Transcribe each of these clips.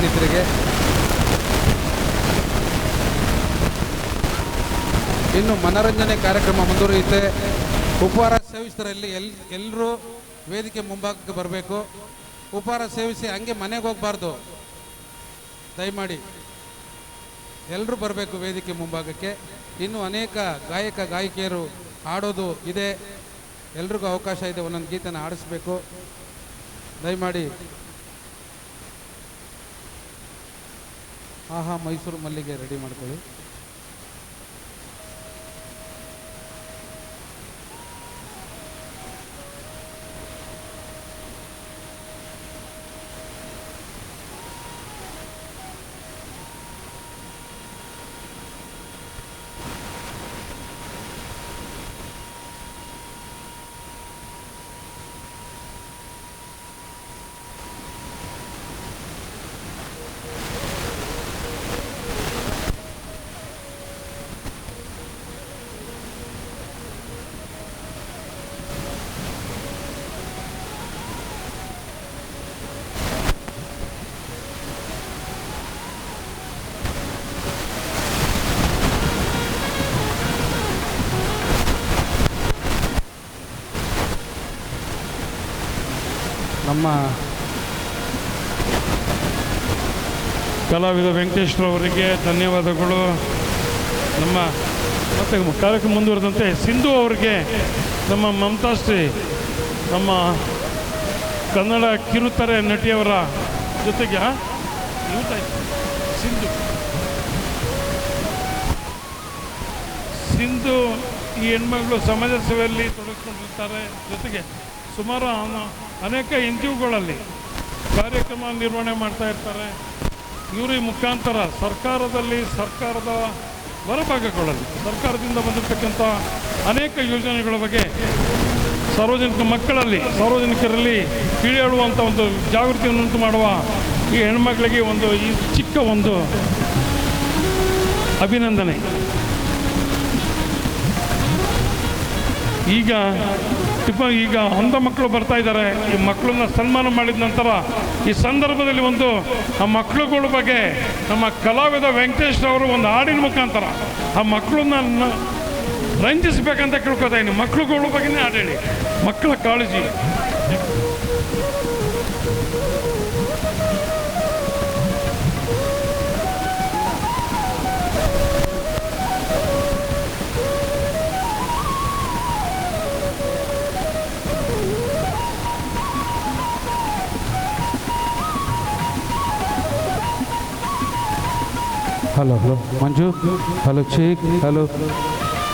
ಸನ್ಮಾನಿತರಿಗೆ ಇನ್ನು ಮನರಂಜನೆ ಕಾರ್ಯಕ್ರಮ ಮುಂದುವರಿಯುತ್ತೆ. ಉಪಹಾರ ಸೇವಿಸಿದರಲ್ಲಿ ಎಲ್ ಎಲ್ಲರೂ ವೇದಿಕೆ ಮುಂಭಾಗಕ್ಕೆ ಬರಬೇಕು. ಉಪಹಾರ ಸೇವಿಸಿ ಹಂಗೆ ಮನೆಗೆ ಹೋಗಬಾರ್ದು. ದಯಮಾಡಿ. ಎಲ್ಲರೂ ಬರಬೇಕು ವೇದಿಕೆ ಮುಂಭಾಗಕ್ಕೆ. ಇನ್ನು ಅನೇಕ ಗಾಯಕ, ಗಾಯಕಿಯರು ಹಾಡೋದು ಇದೆ. ಎಲ್ರಿಗೂ ಅವಕಾಶ ಇದೆ ಒಂದೊಂದು ಗೀತನ ಆಡಿಸ್ಬೇಕು ದಯಮಾಡಿ. ಆಹಾ ಮೈಸೂರು ಮಲ್ಲಿಗೆ ರೆಡಿ ಮಾಡ್ಕೊಳ್ಳಿ. ನಮ್ಮ ಕಲಾವಿದ ವೆಂಕಟೇಶ್ವರವರಿಗೆ ಧನ್ಯವಾದಗಳು. ನಮ್ಮ ಮತ್ತೆ ಕಾರ್ಯಕ್ರಮ ಮುಂದುವರೆದಂತೆ ಸಿಂಧು ಅವರಿಗೆ ನಮ್ಮ ಮಮತಾಶ್ರೀ ನಮ್ಮ ಕನ್ನಡ ಕಿರುತೆರೆ ನಟಿಯವರ ಜೊತೆಗೆ? ಸಿಂಧು. ಸಿಂಧು ಈ ಹೆಣ್ಮಗಳು ಸಮಾಜ ಸೇವೆಯಲ್ಲಿ ತೊಡಗಿಕೊಂಡಿರ್ತಾರೆ ಜೊತೆಗೆ ಸುಮಾರು ಅನೇಕ ಎನ್ ಜಿ ಒಗಳಲ್ಲಿ ಕಾರ್ಯಕ್ರಮ ನಿರ್ವಹಣೆ ಮಾಡ್ತಾ ಇರ್ತಾರೆ. ಇವರು ಈ ಮುಖಾಂತರ ಸರ್ಕಾರದಲ್ಲಿ ಸರ್ಕಾರದ ಹೊರಭಾಗಗಳಲ್ಲಿ, ಸರ್ಕಾರದಿಂದ ಬಂದಿರತಕ್ಕಂಥ ಅನೇಕ ಯೋಜನೆಗಳ ಬಗ್ಗೆ ಸಾರ್ವಜನಿಕ ಮಕ್ಕಳಲ್ಲಿ, ಸಾರ್ವಜನಿಕರಲ್ಲಿ ತಿಳಿಯಾಡುವಂಥ ಒಂದು ಜಾಗೃತಿಯನ್ನುಂಟು ಮಾಡುವ ಈ ಹೆಣ್ಮಕ್ಳಿಗೆ ಒಂದು ಈ ಚಿಕ್ಕ ಒಂದು ಅಭಿನಂದನೆ. ಈಗ ಟಿಪ್ಪ ಈಗ ಅಂಧ ಮಕ್ಕಳು ಬರ್ತಾ ಇದ್ದಾರೆ. ಈ ಮಕ್ಕಳನ್ನ ಸನ್ಮಾನ ಮಾಡಿದ ನಂತರ ಈ ಸಂದರ್ಭದಲ್ಲಿ ಒಂದು ಆ ಮಕ್ಕಳುಗಳ ಬಗ್ಗೆ ನಮ್ಮ ಕಲಾವಿದ ವೆಂಕಟೇಶ್ ಅವರು ಒಂದು ಹಾಡಿನ ಮುಖಾಂತರ ಆ ಮಕ್ಕಳನ್ನ ರಂಜಿಸಬೇಕಂತ ಕೇಳ್ಕೊತಾ ಇದ್ದೀನಿ. ಮಕ್ಕಳುಗಳ ಬಗ್ಗೆನೇ ಹಾಡೇಳಿ ಮಕ್ಕಳ ಕಾಳಜಿ. ಹಲೋ ಹಲೋ ಮಂಜು ಹಲೋ ಚೀಕ್ ಹಲೋ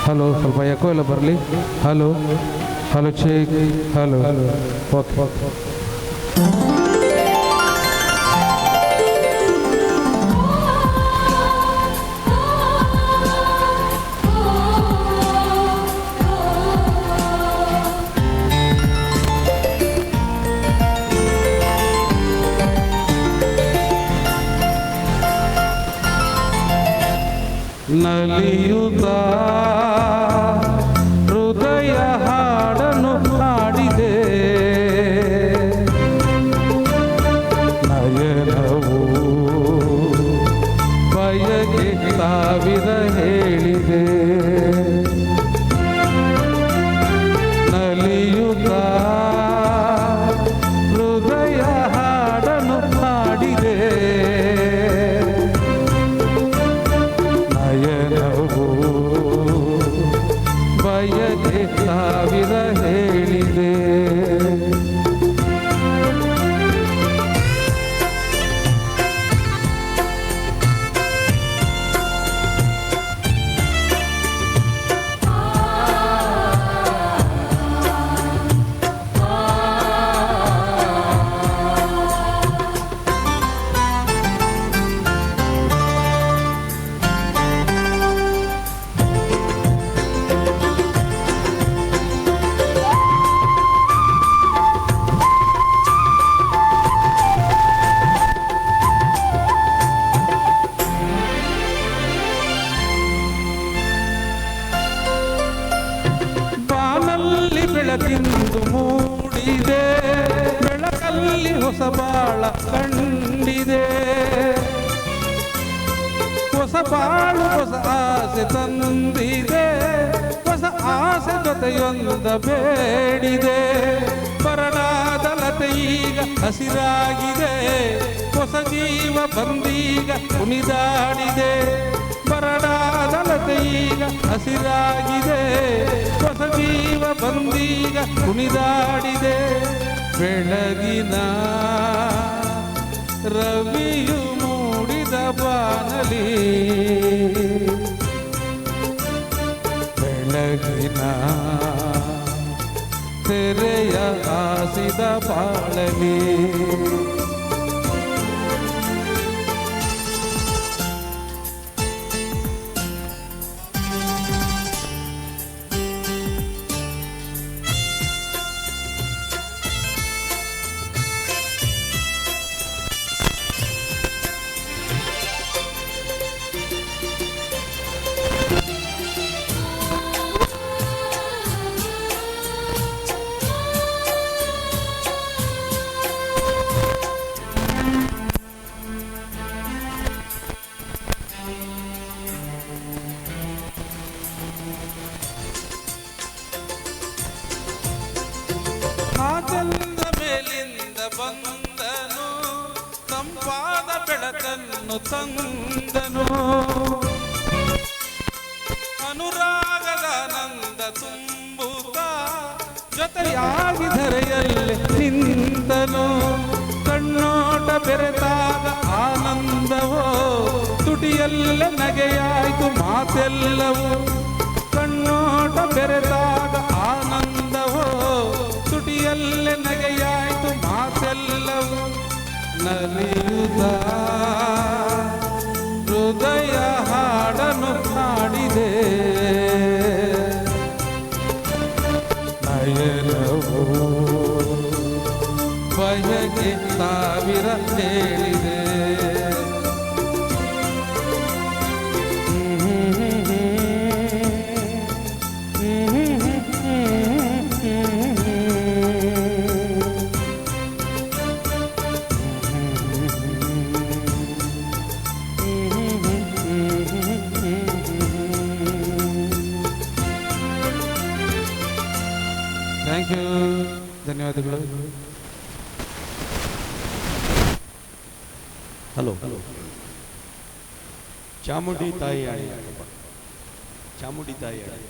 ಹಲೋ ಸ್ವಲ್ಪ ಯಾಕೋ ಎಲ್ಲ ಬರಲಿ ಹಲೋ ಹಲೋ ಚೀಕ್ ಹಲೋ ಓಕೆ ಓಕೆ ನಲಿಯುತ್ತ ಬೆಳಕಿಂದು ಮೂಡಿದೆ. ಬೆಳಕಲ್ಲಿ ಹೊಸ ಬಾಳ ಕಂಡಿದೆ. ಹೊಸ ಬಾಳು ಹೊಸ ಆಸೆ ತಂದಿದೆ. ಹೊಸ ಆಸೆ ಜೊತೆಯೊಂದ ಬೇಡಿದೆ. ಬರಡಾದ ಲತೆ ಈಗ ಹಸಿರಾಗಿದೆ. ಹೊಸ ಜೀವ ಬಂದೀಗ ಕುಣಿದಾಡಿದೆ ಬರಡಾದ ಲತೆ ಈಗ ಹಸಿರಾಗಿದೆ. ಹೊಸ ಜೀವ ಬಂದೀಗ ಕುಣಿದಾಡಿದೆ. ಬೆಳಗಿನ ರವಿಯು ಮೂಡಿದ ಬಾನಲಿ. ಬೆಳಗಿನ ತೆರೆಯ ಹಾಸಿದ ಬಾಳಲಿ. ಆಚಲ್ದ ಮೇಲಿಂದ ಬಂದನು, ತಂಪಾದ ಬೆಳಕನ್ನು ತಂದನು. ಅನುರಾಗದ ನಂದ ತುಂಬುತ್ತ ಜೊತೆಯಾಗಿ ಧರೆಯಲ್ಲಿ ನಿಂತನು. ಕಣ್ಣೋಟ ಬೆರೆತಾಗ ಆನಂದವೋ, ತುಟಿಯಲ್ಲೇ ನಗೆಯಾಯಿತು ಮಾತೆಲ್ಲವೋ. ಕಣ್ಣೋಟ ಬೆರೆತಾಗ ಆನಂದವೋ ತುಟಿಯಲ್ಲೇ ನಗೆಯಾಯ್ತು ಮಾತೆಲ್ಲವೂ ನಲಿಯುದ ಹೃದಯ ಹಾಡನು ಹಾಡಿದೆ. ನಯನವು ಬಯಕೆ ಸಾವಿರ ಹೇಳಿದೆ. ಥ್ಯಾಂಕ್ ಯು ಧನ್ಯವಾದಗಳು ಹಲೋ ಚಾಮುಂಡಿ ತಾಯಿ ಆಣೆ ಚಾಮುಂಡಿ ತಾಯಿ ಆಣೆ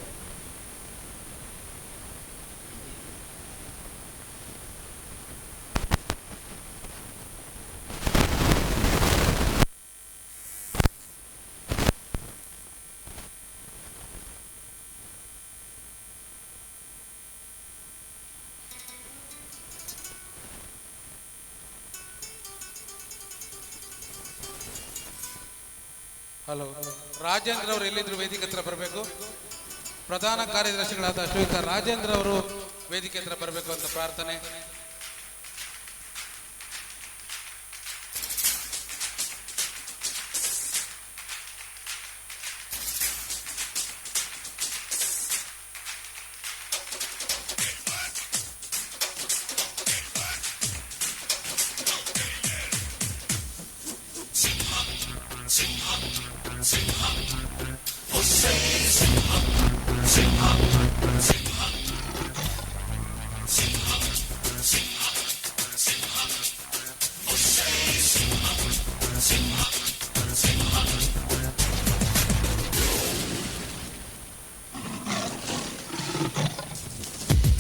ಹಲೋ. ರಾಜೇಂದ್ರ ಅವರು ಎಲ್ಲಿದ್ರು ವೇದಿಕೆ ಹತ್ರ ಬರಬೇಕು? ಪ್ರಧಾನ ಕಾರ್ಯದರ್ಶಿಗಳಾದ ಶ್ರೀಯುತ ರಾಜೇಂದ್ರ ಅವರು ವೇದಿಕೆ ಹತ್ರ ಬರಬೇಕು ಅಂತ ಪ್ರಾರ್ಥನೆ.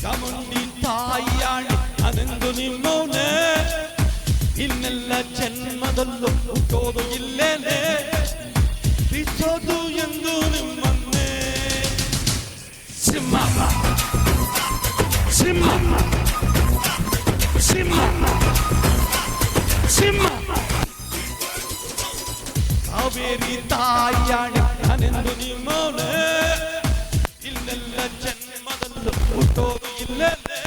ಚಾಮುಂಡಿ ತಾಯಿಯಾಣೆ ಅದೆಂದು ನಿಮ್ಮವನೇ ಇನ್ನೆಲ್ಲ ಜನ್ಮದಲ್ಲೂ ಹುಟ್ಟೋದು ಇಲ್ಲೇನೆ പേര് തായാണ് അനന്തു നിമോണ് ഇല്ലല്ല ജന്മതല്ലോ ഇല്ലല്ലേ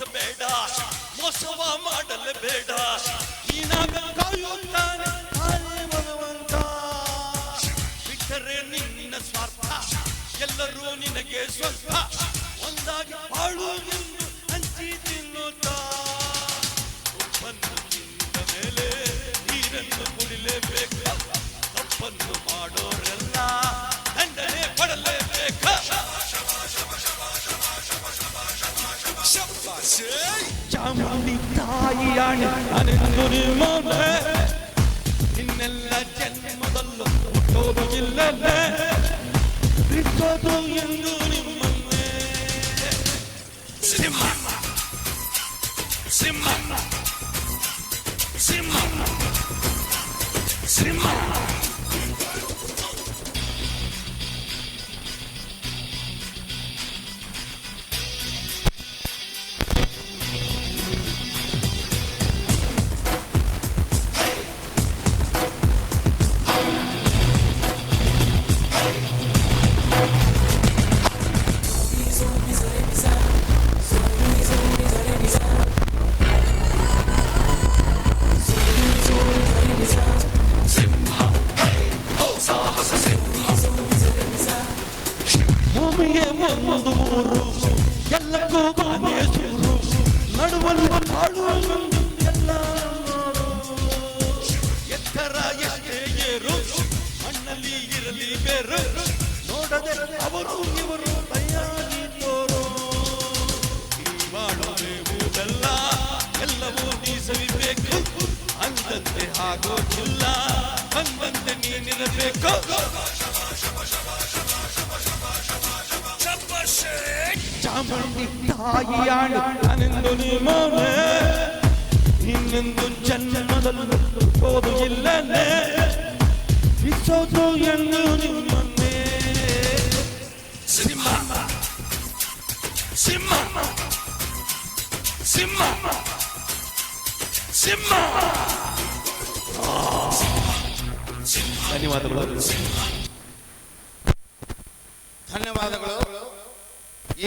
ವಂಚಿಸಬೇಡ ಮೋಸವ ಮಾಡಲು ಬೇಡ. ನೀನಾಗ ಕಾಯುತ್ತಾನೆ ತಾನೇ ಭಗವಂತ ಬಿಟ್ಟರೆ ನಿನ್ನ ಸ್ವಾರ್ಥ, ಎಲ್ಲರೂ ನಿನಗೆ ಸ್ವಲ್ಪ ಒಂದಾಗಿ ಬಾಳು ಚಾಮುಂಡಿ ತಾಯಿಯಾಣೆ ಅನೆಂದು ನಿಮ್ಮನೆ ಇನ್ನೆಲ್ಲ ಜನ್ಮದಲ್ಲೂ ಹುಟ್ಟೋದು ಇಲ್ಲದೆ ಬಿಟ್ಟೋದು ಎಂದು ನಿಮ್ಮನ್ನೇ ಸಿಂಹ ಸಿಂಹ ಸಿಂಹ ಸಿಂಹ ಆಗೋದಿಲ್ಲ ಅಂದಂತೆ ನೀನಿರಬೇಕು ಚಾಮುಂಡಿ ತಾಯಿಯಾಡು ನಾನೆಂದು ನಿಮ್ಮನೆ ಇನ್ನೊಂದು ಜನ್ಮದಲ್ಲೂ ಹೋದು ಇಲ್ಲನೆ ಬಿಸೋದು ಎಂದು ನಿಮ್ಮನ್ನೇ సింహ సింహ సింహ ధన్యవాదములు. ధన్యవాదములు.